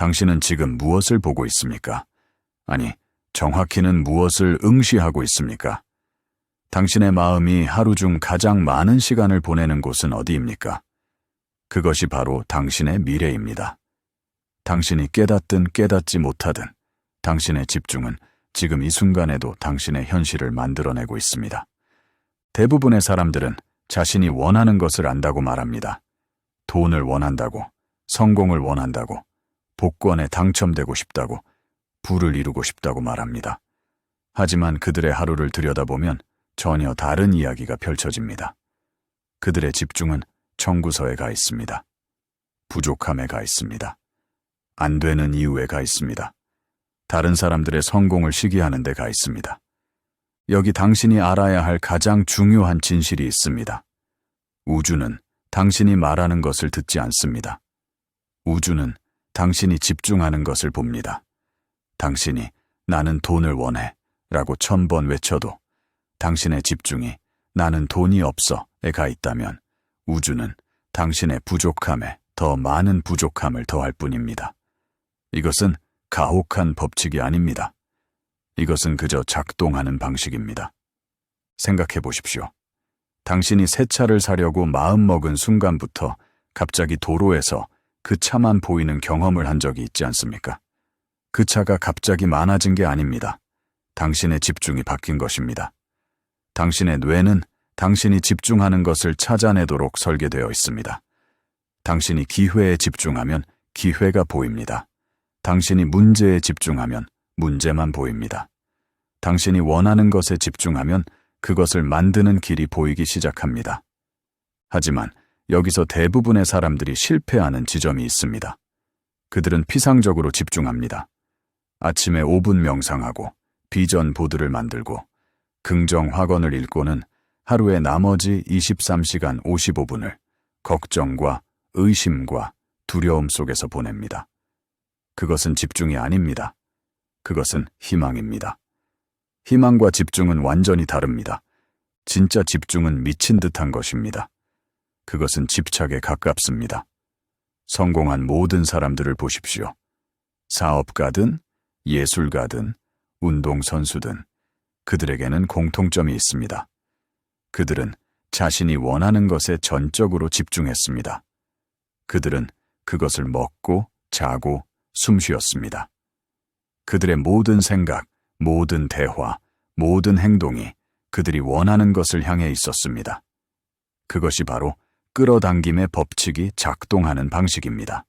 당신은 지금 무엇을 보고 있습니까? 아니, 정확히는 무엇을 응시하고 있습니까? 당신의 마음이 하루 중 가장 많은 시간을 보내는 곳은 어디입니까? 그것이 바로 당신의 미래입니다. 당신이 깨닫든 깨닫지 못하든 당신의 집중은 지금 이 순간에도 당신의 현실을 만들어내고 있습니다. 대부분의 사람들은 자신이 원하는 것을 안다고 말합니다. 돈을 원한다고, 성공을 원한다고, 복권에 당첨되고 싶다고, 부를 이루고 싶다고 말합니다. 하지만 그들의 하루를 들여다보면 전혀 다른 이야기가 펼쳐집니다. 그들의 집중은 청구서에 가 있습니다. 부족함에 가 있습니다. 안 되는 이유에 가 있습니다. 다른 사람들의 성공을 시기하는 데 가 있습니다. 여기 당신이 알아야 할 가장 중요한 진실이 있습니다. 우주는 당신이 말하는 것을 듣지 않습니다. 우주는 당신이 집중하는 것을 봅니다. 당신이 나는 돈을 원해 라고 천 번 외쳐도 당신의 집중이 나는 돈이 없어에 가 있다면 우주는 당신의 부족함에 더 많은 부족함을 더할 뿐입니다. 이것은 가혹한 법칙이 아닙니다. 이것은 그저 작동하는 방식입니다. 생각해 보십시오. 당신이 새 차를 사려고 마음먹은 순간부터 갑자기 도로에서 그 차만 보이는 경험을 한 적이 있지 않습니까? 그 차가 갑자기 많아진 게 아닙니다. 당신의 집중이 바뀐 것입니다. 당신의 뇌는 당신이 집중하는 것을 찾아내도록 설계되어 있습니다. 당신이 기회에 집중하면 기회가 보입니다. 당신이 문제에 집중하면 문제만 보입니다. 당신이 원하는 것에 집중하면 그것을 만드는 길이 보이기 시작합니다. 하지만 여기서 대부분의 사람들이 실패하는 지점이 있습니다. 그들은 피상적으로 집중합니다. 아침에 5분 명상하고 비전 보드를 만들고 긍정 확언을 읽고는 하루의 나머지 23시간 55분을 걱정과 의심과 두려움 속에서 보냅니다. 그것은 집중이 아닙니다. 그것은 희망입니다. 희망과 집중은 완전히 다릅니다. 진짜 집중은 미친 듯한 것입니다. 그것은 집착에 가깝습니다. 성공한 모든 사람들을 보십시오. 사업가든, 예술가든, 운동선수든, 그들에게는 공통점이 있습니다. 그들은 자신이 원하는 것에 전적으로 집중했습니다. 그들은 그것을 먹고, 자고, 숨 쉬었습니다. 그들의 모든 생각, 모든 대화, 모든 행동이 그들이 원하는 것을 향해 있었습니다. 그것이 바로 끌어당김의 법칙이 작동하는 방식입니다.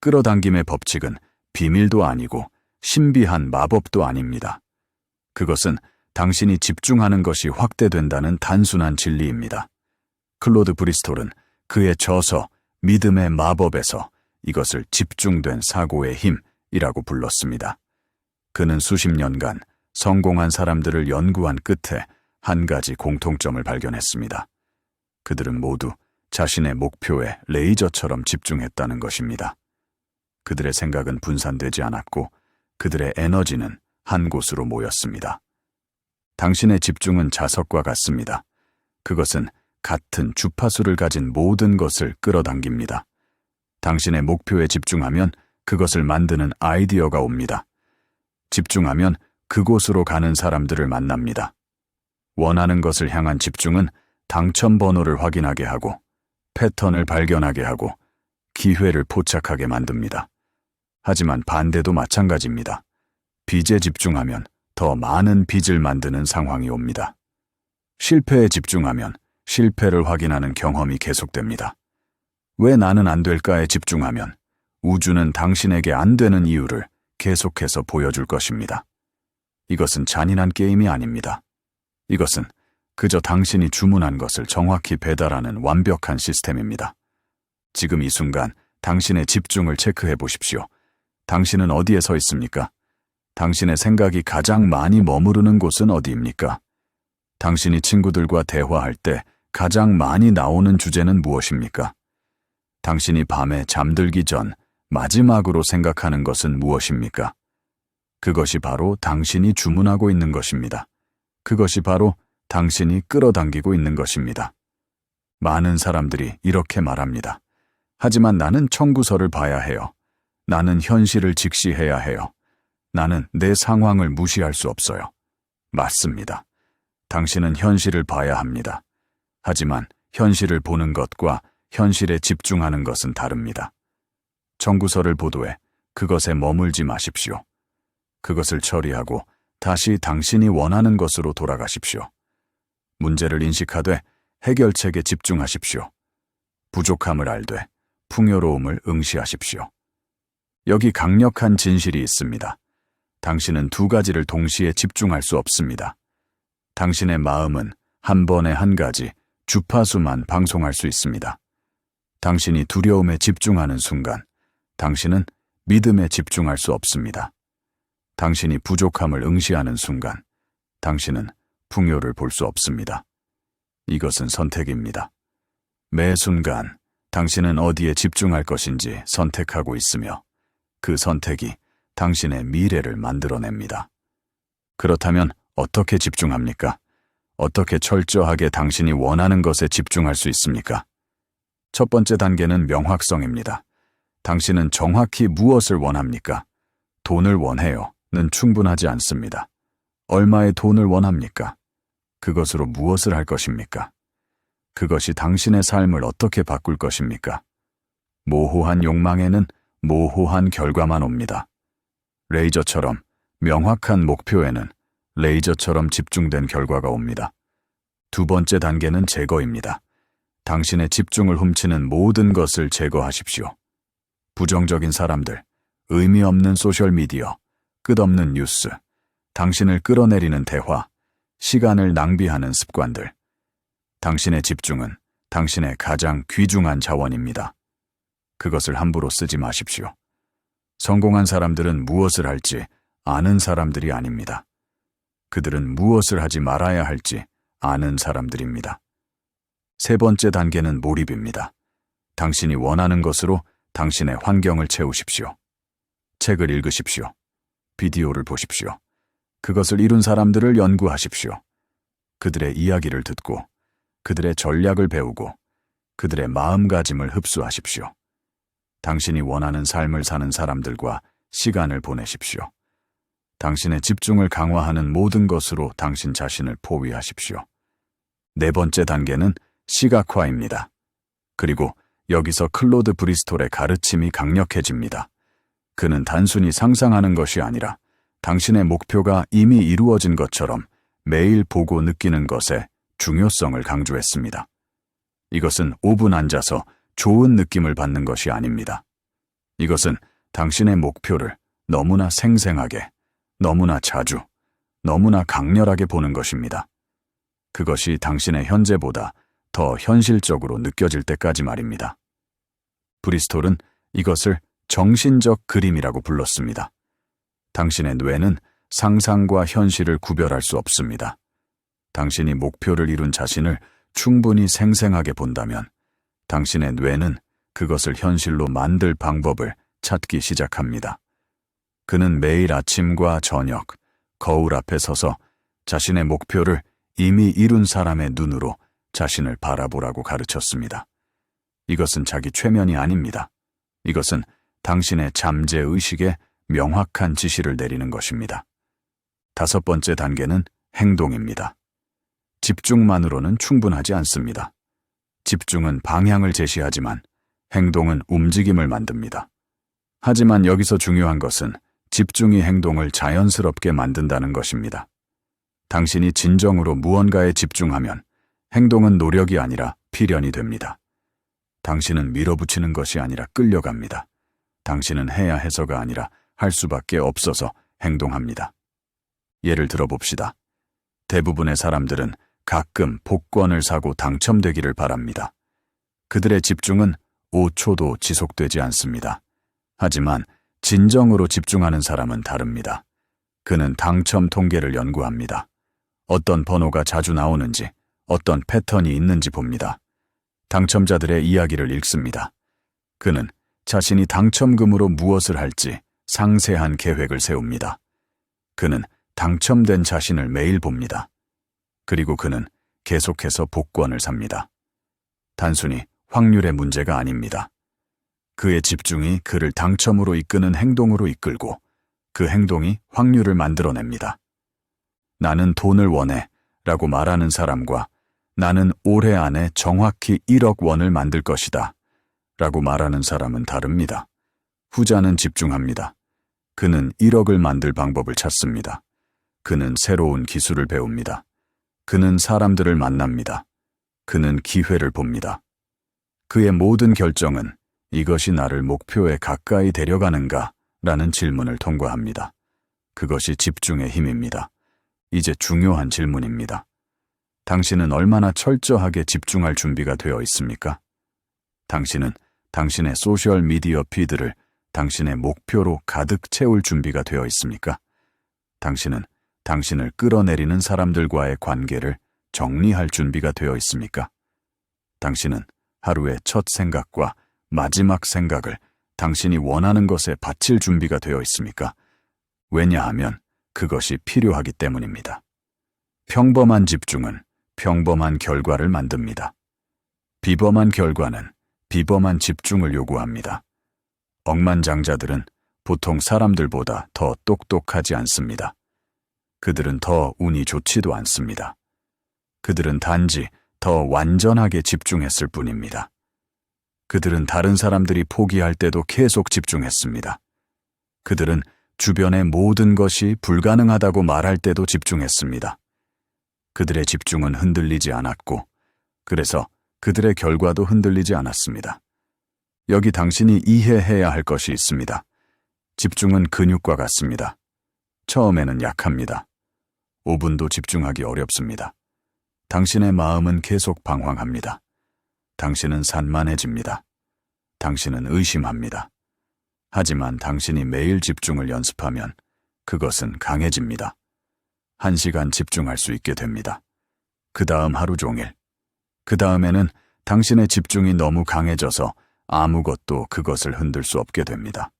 끌어당김의 법칙은 비밀도 아니고 신비한 마법도 아닙니다. 그것은 당신이 집중하는 것이 확대된다는 단순한 진리입니다. 클로드 브리스톨은 그의 저서 믿음의 마법에서 이것을 집중된 사고의 힘이라고 불렀습니다. 그는 수십 년간 성공한 사람들을 연구한 끝에 한 가지 공통점을 발견했습니다. 그들은 모두 자신의 목표에 레이저처럼 집중했다는 것입니다. 그들의 생각은 분산되지 않았고 그들의 에너지는 한 곳으로 모였습니다. 당신의 집중은 자석과 같습니다. 그것은 같은 주파수를 가진 모든 것을 끌어당깁니다. 당신의 목표에 집중하면 그것을 만드는 아이디어가 옵니다. 집중하면 그곳으로 가는 사람들을 만납니다. 원하는 것을 향한 집중은 당첨 번호를 확인하게 하고 패턴을 발견하게 하고 기회를 포착하게 만듭니다. 하지만 반대도 마찬가지입니다. 빚에 집중하면 더 많은 빚을 만드는 상황이 옵니다. 실패에 집중하면 실패를 확인하는 경험이 계속됩니다. 왜 나는 안 될까에 집중하면 우주는 당신에게 안 되는 이유를 계속해서 보여줄 것입니다. 이것은 잔인한 게임이 아닙니다. 이것은 그저 당신이 주문한 것을 정확히 배달하는 완벽한 시스템입니다. 지금 이 순간 당신의 집중을 체크해 보십시오. 당신은 어디에 서 있습니까? 당신의 생각이 가장 많이 머무르는 곳은 어디입니까? 당신이 친구들과 대화할 때 가장 많이 나오는 주제는 무엇입니까? 당신이 밤에 잠들기 전 마지막으로 생각하는 것은 무엇입니까? 그것이 바로 당신이 주문하고 있는 것입니다. 그것이 바로 당신이 끌어당기고 있는 것입니다. 많은 사람들이 이렇게 말합니다. 하지만 나는 청구서를 봐야 해요. 나는 현실을 직시해야 해요. 나는 내 상황을 무시할 수 없어요. 맞습니다. 당신은 현실을 봐야 합니다. 하지만 현실을 보는 것과 현실에 집중하는 것은 다릅니다. 청구서를 보도해 그것에 머물지 마십시오. 그것을 처리하고 다시 당신이 원하는 것으로 돌아가십시오. 문제를 인식하되 해결책에 집중하십시오. 부족함을 알되 풍요로움을 응시하십시오. 여기 강력한 진실이 있습니다. 당신은 두 가지를 동시에 집중할 수 없습니다. 당신의 마음은 한 번에 한 가지 주파수만 방송할 수 있습니다. 당신이 두려움에 집중하는 순간, 당신은 믿음에 집중할 수 없습니다. 당신이 부족함을 응시하는 순간, 당신은 풍요를 볼 수 없습니다. 이것은 선택입니다. 매 순간, 당신은 어디에 집중할 것인지 선택하고 있으며, 그 선택이 당신의 미래를 만들어냅니다. 그렇다면 어떻게 집중합니까? 어떻게 철저하게 당신이 원하는 것에 집중할 수 있습니까? 첫 번째 단계는 명확성입니다. 당신은 정확히 무엇을 원합니까? 돈을 원해요. 는 충분하지 않습니다. 얼마의 돈을 원합니까? 그것으로 무엇을 할 것입니까? 그것이 당신의 삶을 어떻게 바꿀 것입니까? 모호한 욕망에는 모호한 결과만 옵니다. 레이저처럼 명확한 목표에는 레이저처럼 집중된 결과가 옵니다. 두 번째 단계는 제거입니다. 당신의 집중을 훔치는 모든 것을 제거하십시오. 부정적인 사람들, 의미 없는 소셜미디어, 끝없는 뉴스, 당신을 끌어내리는 대화, 시간을 낭비하는 습관들. 당신의 집중은 당신의 가장 귀중한 자원입니다. 그것을 함부로 쓰지 마십시오. 성공한 사람들은 무엇을 할지 아는 사람들이 아닙니다. 그들은 무엇을 하지 말아야 할지 아는 사람들입니다. 세 번째 단계는 몰입입니다. 당신이 원하는 것으로 당신의 환경을 채우십시오. 책을 읽으십시오. 비디오를 보십시오. 그것을 이룬 사람들을 연구하십시오. 그들의 이야기를 듣고 그들의 전략을 배우고 그들의 마음가짐을 흡수하십시오. 당신이 원하는 삶을 사는 사람들과 시간을 보내십시오. 당신의 집중을 강화하는 모든 것으로 당신 자신을 포위하십시오. 네 번째 단계는 시각화입니다. 그리고 여기서 클로드 브리스톨의 가르침이 강력해집니다. 그는 단순히 상상하는 것이 아니라 당신의 목표가 이미 이루어진 것처럼 매일 보고 느끼는 것의 중요성을 강조했습니다. 이것은 5분 앉아서 좋은 느낌을 받는 것이 아닙니다. 이것은 당신의 목표를 너무나 생생하게, 너무나 자주, 너무나 강렬하게 보는 것입니다. 그것이 당신의 현재보다 더 현실적으로 느껴질 때까지 말입니다. 브리스톨은 이것을 정신적 그림이라고 불렀습니다. 당신의 뇌는 상상과 현실을 구별할 수 없습니다. 당신이 목표를 이룬 자신을 충분히 생생하게 본다면 당신의 뇌는 그것을 현실로 만들 방법을 찾기 시작합니다. 그는 매일 아침과 저녁 거울 앞에 서서 자신의 목표를 이미 이룬 사람의 눈으로 자신을 바라보라고 가르쳤습니다. 이것은 자기 최면이 아닙니다. 이것은 당신의 잠재 의식에 명확한 지시를 내리는 것입니다. 다섯 번째 단계는 행동입니다. 집중만으로는 충분하지 않습니다. 집중은 방향을 제시하지만 행동은 움직임을 만듭니다. 하지만 여기서 중요한 것은 집중이 행동을 자연스럽게 만든다는 것입니다. 당신이 진정으로 무언가에 집중하면 행동은 노력이 아니라 필연이 됩니다. 당신은 밀어붙이는 것이 아니라 끌려갑니다. 당신은 해야 해서가 아니라 할 수밖에 없어서 행동합니다. 예를 들어 봅시다. 대부분의 사람들은 가끔 복권을 사고 당첨되기를 바랍니다. 그들의 집중은 5초도 지속되지 않습니다. 하지만 진정으로 집중하는 사람은 다릅니다. 그는 당첨 통계를 연구합니다. 어떤 번호가 자주 나오는지, 어떤 패턴이 있는지 봅니다. 당첨자들의 이야기를 읽습니다. 그는 자신이 당첨금으로 무엇을 할지 상세한 계획을 세웁니다. 그는 당첨된 자신을 매일 봅니다. 그리고 그는 계속해서 복권을 삽니다. 단순히 확률의 문제가 아닙니다. 그의 집중이 그를 당첨으로 이끄는 행동으로 이끌고 그 행동이 확률을 만들어냅니다. 나는 돈을 원해 라고 말하는 사람과 나는 올해 안에 정확히 1억 원을 만들 것이다 라고 말하는 사람은 다릅니다. 후자는 집중합니다. 그는 1억을 만들 방법을 찾습니다. 그는 새로운 기술을 배웁니다. 그는 사람들을 만납니다. 그는 기회를 봅니다. 그의 모든 결정은 이것이 나를 목표에 가까이 데려가는가? 라는 질문을 통과합니다. 그것이 집중의 힘입니다. 이제 중요한 질문입니다. 당신은 얼마나 철저하게 집중할 준비가 되어 있습니까? 당신은 당신의 소셜 미디어 피드를 당신의 목표로 가득 채울 준비가 되어 있습니까? 당신은 당신을 끌어내리는 사람들과의 관계를 정리할 준비가 되어 있습니까? 당신은 하루의 첫 생각과 마지막 생각을 당신이 원하는 것에 바칠 준비가 되어 있습니까? 왜냐하면 그것이 필요하기 때문입니다. 평범한 집중은 평범한 결과를 만듭니다. 비범한 결과는 비범한 집중을 요구합니다. 억만장자들은 보통 사람들보다 더 똑똑하지 않습니다. 그들은 더 운이 좋지도 않습니다. 그들은 단지 더 완전하게 집중했을 뿐입니다. 그들은 다른 사람들이 포기할 때도 계속 집중했습니다. 그들은 주변의 모든 것이 불가능하다고 말할 때도 집중했습니다. 그들의 집중은 흔들리지 않았고, 그래서 그들의 결과도 흔들리지 않았습니다. 여기 당신이 이해해야 할 것이 있습니다. 집중은 근육과 같습니다. 처음에는 약합니다. 5분도 집중하기 어렵습니다. 당신의 마음은 계속 방황합니다. 당신은 산만해집니다. 당신은 의심합니다. 하지만 당신이 매일 집중을 연습하면 그것은 강해집니다. 한 시간 집중할 수 있게 됩니다. 그 다음 하루 종일. 그 다음에는 당신의 집중이 너무 강해져서 아무것도 그것을 흔들 수 없게 됩니다.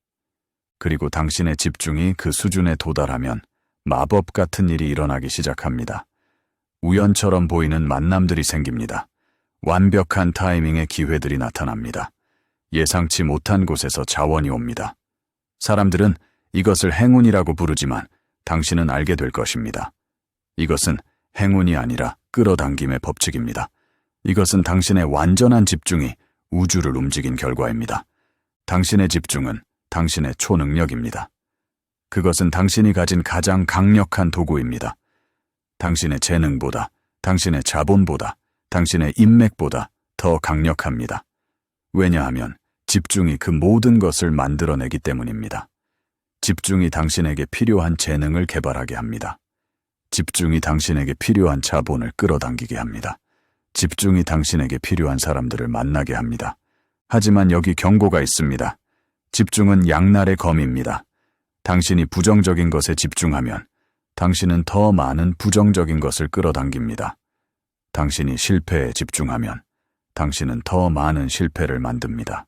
그리고 당신의 집중이 그 수준에 도달하면 마법 같은 일이 일어나기 시작합니다. 우연처럼 보이는 만남들이 생깁니다. 완벽한 타이밍의 기회들이 나타납니다. 예상치 못한 곳에서 자원이 옵니다. 사람들은 이것을 행운이라고 부르지만 당신은 알게 될 것입니다. 이것은 행운이 아니라 끌어당김의 법칙입니다. 이것은 당신의 완전한 집중이 우주를 움직인 결과입니다. 당신의 집중은 당신의 초능력입니다. 그것은 당신이 가진 가장 강력한 도구입니다. 당신의 재능보다, 당신의 자본보다, 당신의 인맥보다 더 강력합니다. 왜냐하면 집중이 그 모든 것을 만들어내기 때문입니다. 집중이 당신에게 필요한 재능을 개발하게 합니다. 집중이 당신에게 필요한 자본을 끌어당기게 합니다. 집중이 당신에게 필요한 사람들을 만나게 합니다. 하지만 여기 경고가 있습니다. 집중은 양날의 검입니다. 당신이 부정적인 것에 집중하면 당신은 더 많은 부정적인 것을 끌어당깁니다. 당신이 실패에 집중하면 당신은 더 많은 실패를 만듭니다.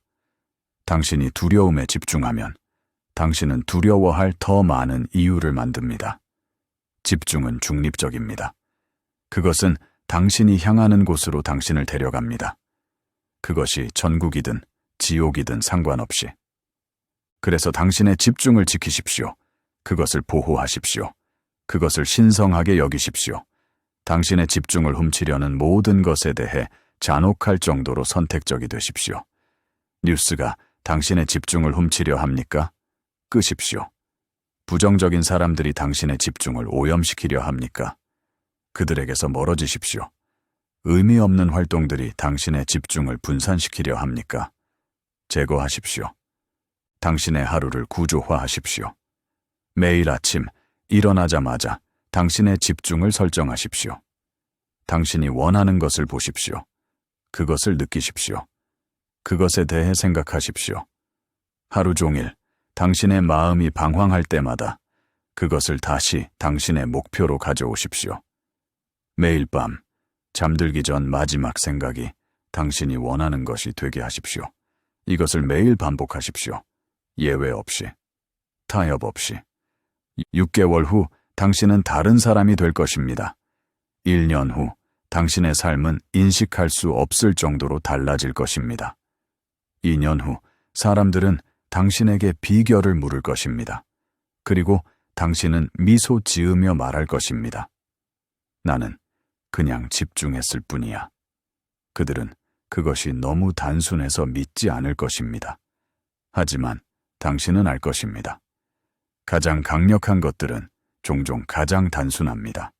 당신이 두려움에 집중하면 당신은 두려워할 더 많은 이유를 만듭니다. 집중은 중립적입니다. 그것은 당신이 향하는 곳으로 당신을 데려갑니다. 그것이 전국이든 지옥이든 상관없이. 그래서 당신의 집중을 지키십시오. 그것을 보호하십시오. 그것을 신성하게 여기십시오. 당신의 집중을 훔치려는 모든 것에 대해 잔혹할 정도로 선택적이 되십시오. 뉴스가 당신의 집중을 훔치려 합니까? 끄십시오. 부정적인 사람들이 당신의 집중을 오염시키려 합니까? 그들에게서 멀어지십시오. 의미 없는 활동들이 당신의 집중을 분산시키려 합니까? 제거하십시오. 당신의 하루를 구조화하십시오. 매일 아침 일어나자마자 당신의 집중을 설정하십시오. 당신이 원하는 것을 보십시오. 그것을 느끼십시오. 그것에 대해 생각하십시오. 하루 종일 당신의 마음이 방황할 때마다 그것을 다시 당신의 목표로 가져오십시오. 매일 밤 잠들기 전 마지막 생각이 당신이 원하는 것이 되게 하십시오. 이것을 매일 반복하십시오. 예외 없이. 타협 없이. 6개월 후 당신은 다른 사람이 될 것입니다. 1년 후 당신의 삶은 인식할 수 없을 정도로 달라질 것입니다. 2년 후 사람들은 당신에게 비결을 물을 것입니다. 그리고 당신은 미소 지으며 말할 것입니다. 나는 그냥 집중했을 뿐이야. 그들은 그것이 너무 단순해서 믿지 않을 것입니다. 하지만 당신은 알 것입니다. 가장 강력한 것들은 종종 가장 단순합니다.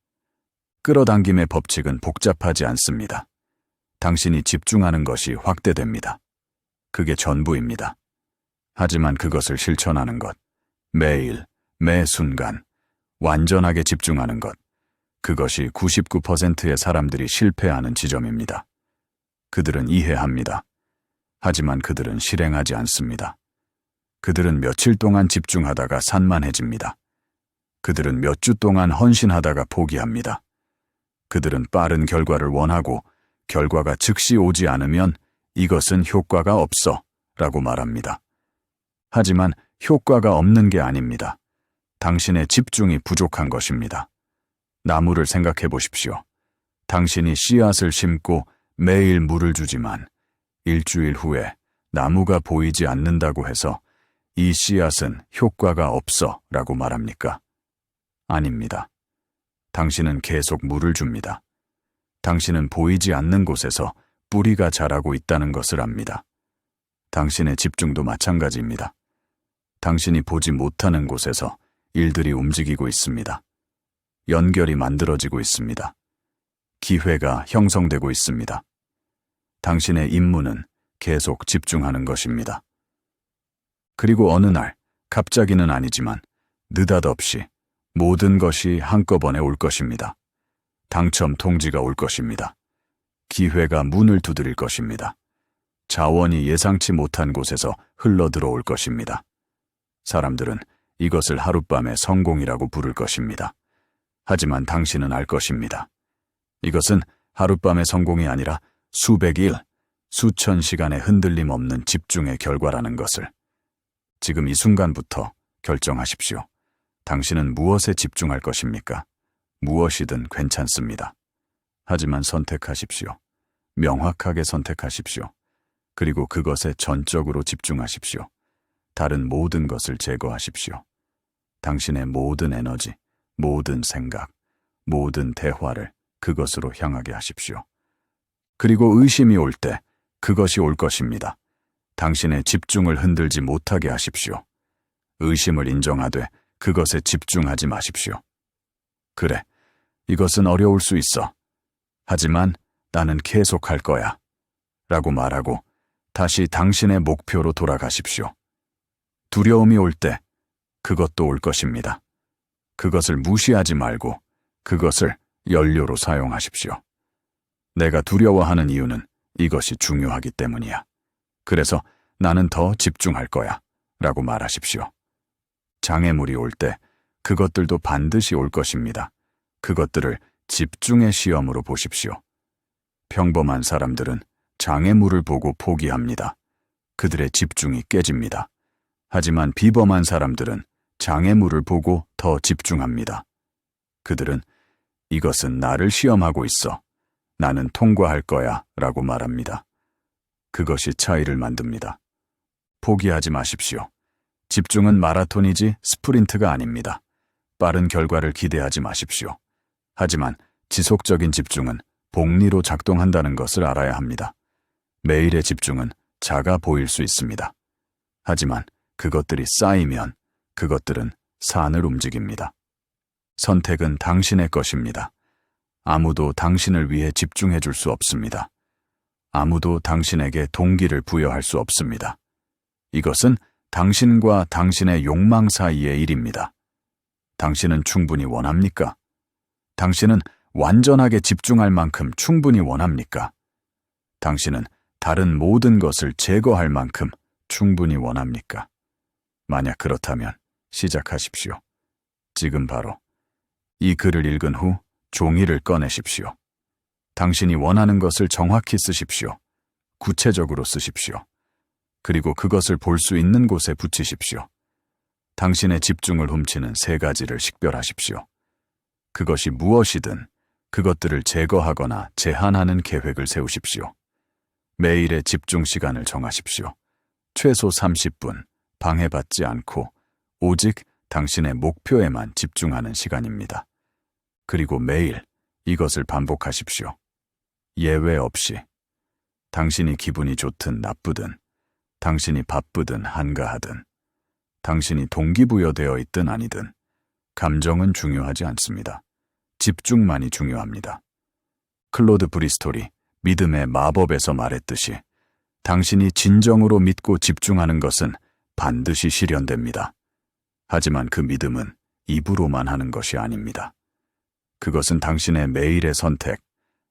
끌어당김의 법칙은 복잡하지 않습니다. 당신이 집중하는 것이 확대됩니다. 그게 전부입니다. 하지만 그것을 실천하는 것, 매일, 매 순간, 완전하게 집중하는 것, 그것이 99%의 사람들이 실패하는 지점입니다. 그들은 이해합니다. 하지만 그들은 실행하지 않습니다. 그들은 며칠 동안 집중하다가 산만해집니다. 그들은 몇 주 동안 헌신하다가 포기합니다. 그들은 빠른 결과를 원하고 결과가 즉시 오지 않으면 이것은 효과가 없어 라고 말합니다. 하지만 효과가 없는 게 아닙니다. 당신의 집중이 부족한 것입니다. 나무를 생각해 보십시오. 당신이 씨앗을 심고 매일 물을 주지만 일주일 후에 나무가 보이지 않는다고 해서 이 씨앗은 효과가 없어 라고 말합니까? 아닙니다. 당신은 계속 물을 줍니다. 당신은 보이지 않는 곳에서 뿌리가 자라고 있다는 것을 압니다. 당신의 집중도 마찬가지입니다. 당신이 보지 못하는 곳에서 일들이 움직이고 있습니다. 연결이 만들어지고 있습니다. 기회가 형성되고 있습니다. 당신의 임무는 계속 집중하는 것입니다. 그리고 어느 날, 갑자기는 아니지만 느닷없이 모든 것이 한꺼번에 올 것입니다. 당첨 통지가 올 것입니다. 기회가 문을 두드릴 것입니다. 자원이 예상치 못한 곳에서 흘러 들어올 것입니다. 사람들은 이것을 하룻밤의 성공이라고 부를 것입니다. 하지만 당신은 알 것입니다. 이것은 하룻밤의 성공이 아니라 수백 일, 수천 시간의 흔들림 없는 집중의 결과라는 것을 지금 이 순간부터 결정하십시오. 당신은 무엇에 집중할 것입니까? 무엇이든 괜찮습니다. 하지만 선택하십시오. 명확하게 선택하십시오. 그리고 그것에 전적으로 집중하십시오. 다른 모든 것을 제거하십시오. 당신의 모든 에너지, 모든 생각, 모든 대화를 그것으로 향하게 하십시오. 그리고 의심이 올 때 그것이 올 것입니다. 당신의 집중을 흔들지 못하게 하십시오. 의심을 인정하되 그것에 집중하지 마십시오. 그래, 이것은 어려울 수 있어. 하지만 나는 계속할 거야. 라고 말하고 다시 당신의 목표로 돌아가십시오. 두려움이 올 때 그것도 올 것입니다. 그것을 무시하지 말고 그것을 연료로 사용하십시오. 내가 두려워하는 이유는 이것이 중요하기 때문이야. 그래서 나는 더 집중할 거야. 라고 말하십시오. 장애물이 올 때 그것들도 반드시 올 것입니다. 그것들을 집중의 시험으로 보십시오. 평범한 사람들은 장애물을 보고 포기합니다. 그들의 집중이 깨집니다. 하지만 비범한 사람들은 장애물을 보고 더 집중합니다. 그들은 이것은 나를 시험하고 있어. 나는 통과할 거야. 라고 말합니다. 그것이 차이를 만듭니다. 포기하지 마십시오. 집중은 마라톤이지 스프린트가 아닙니다. 빠른 결과를 기대하지 마십시오. 하지만 지속적인 집중은 복리로 작동한다는 것을 알아야 합니다. 매일의 집중은 작아 보일 수 있습니다. 하지만 그것들이 쌓이면 그것들은 산을 움직입니다. 선택은 당신의 것입니다. 아무도 당신을 위해 집중해 줄 수 없습니다. 아무도 당신에게 동기를 부여할 수 없습니다. 이것은 당신과 당신의 욕망 사이의 일입니다. 당신은 충분히 원합니까? 당신은 완전하게 집중할 만큼 충분히 원합니까? 당신은 다른 모든 것을 제거할 만큼 충분히 원합니까? 만약 그렇다면 시작하십시오. 지금 바로 이 글을 읽은 후 종이를 꺼내십시오. 당신이 원하는 것을 정확히 쓰십시오. 구체적으로 쓰십시오. 그리고 그것을 볼 수 있는 곳에 붙이십시오. 당신의 집중을 훔치는 세 가지를 식별하십시오. 그것이 무엇이든 그것들을 제거하거나 제한하는 계획을 세우십시오. 매일의 집중 시간을 정하십시오. 최소 30분 방해받지 않고 오직 당신의 목표에만 집중하는 시간입니다. 그리고 매일 이것을 반복하십시오. 예외 없이. 당신이 기분이 좋든 나쁘든, 당신이 바쁘든 한가하든, 당신이 동기부여되어 있든 아니든, 감정은 중요하지 않습니다. 집중만이 중요합니다. 클로드 브리스톨이 믿음의 마법에서 말했듯이 당신이 진정으로 믿고 집중하는 것은 반드시 실현됩니다. 하지만 그 믿음은 입으로만 하는 것이 아닙니다. 그것은 당신의 매일의 선택,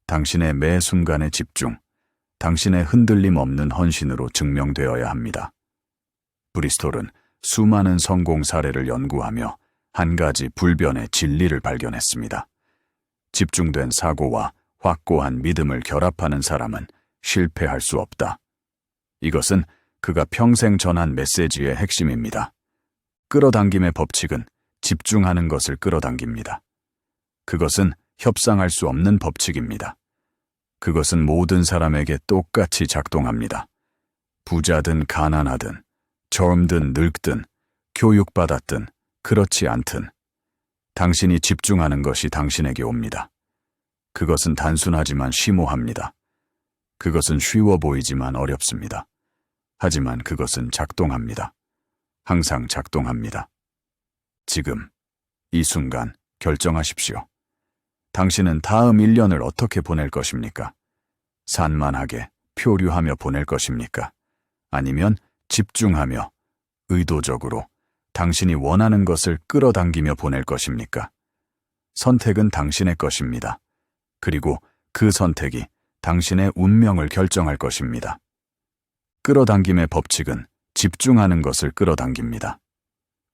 당신의 매 순간의 집중, 당신의 흔들림 없는 헌신으로 증명되어야 합니다. 브리스톨은 수많은 성공 사례를 연구하며 한 가지 불변의 진리를 발견했습니다. 집중된 사고와 확고한 믿음을 결합하는 사람은 실패할 수 없다. 이것은 그가 평생 전한 메시지의 핵심입니다. 끌어당김의 법칙은 집중하는 것을 끌어당깁니다. 그것은 협상할 수 없는 법칙입니다. 그것은 모든 사람에게 똑같이 작동합니다. 부자든 가난하든, 젊든 늙든, 교육받았든, 그렇지 않든, 당신이 집중하는 것이 당신에게 옵니다. 그것은 단순하지만 심오합니다. 그것은 쉬워 보이지만 어렵습니다. 하지만 그것은 작동합니다. 항상 작동합니다. 지금, 이 순간 결정하십시오. 당신은 다음 1년을 어떻게 보낼 것입니까? 산만하게 표류하며 보낼 것입니까? 아니면 집중하며 의도적으로 당신이 원하는 것을 끌어당기며 보낼 것입니까? 선택은 당신의 것입니다. 그리고 그 선택이 당신의 운명을 결정할 것입니다. 끌어당김의 법칙은 집중하는 것을 끌어당깁니다.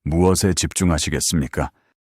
무엇에 집중하시겠습니까?